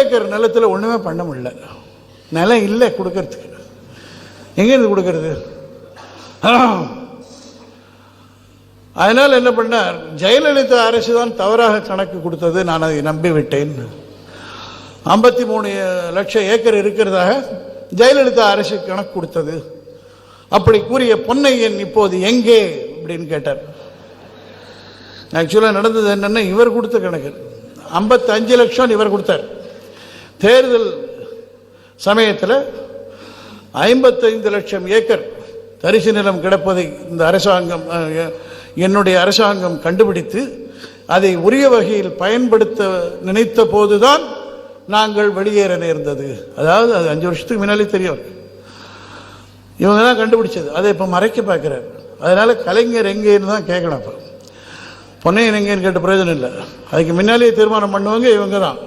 Acre நிலத்தில் ஒன்றுமே பண்ண முடியல. நிலம் இல்லை கொடுக்கறதுக்கு. எங்கேருந்து கொடுக்கறது? அதனால் என்ன பண்ணார்? ஜெயலலிதா அரசு தான் தவறாக கணக்கு கொடுத்தது. நான் அதை நம்பி விட்டேன் ஐம்பத்தி மூணு லட்சம் ஏக்கர் இருக்கிறதாக ஜெயலலிதா அரசு கணக்கு கொடுத்தது. அப்படி கூறிய பொன்னையன் இப்போது எங்கே அப்படின்னு கேட்டார். ஆக்சுவலாக நடந்தது என்னன்னா இவர் கொடுத்த கணக்கு. ஐம்பத்தஞ்சு லட்சம் இவர் கொடுத்தார். தேர்தல் சமயத்தில் ஐம்பத்தைந்து லட்சம் ஏக்கர் தரிசு நிலம் கிடப்பதை இந்த அரசாங்கம் என்னுடைய அரசாங்கம் கண்டுபிடித்து அதை உரிய வகையில் பயன்படுத்த நினைத்த போதுதான் நாங்கள் வெளியேற நேர்ந்தது. அதாவது அது அஞ்சு வருஷத்துக்கு முன்னாலே தெரியும். இவங்க தான் கண்டுபிடிச்சது. அதை இப்போ மறைக்க பார்க்குறாரு. அதனால் கலைஞர் எங்கேன்னு தான் கேட்கணும் இப்போ பொன்னையன் எங்கேன்னு கேட்ட பிரயோஜனம் இல்லை. அதுக்கு முன்னாலேயே தீர்மானம் பண்ணுவாங்க இவங்க தான்.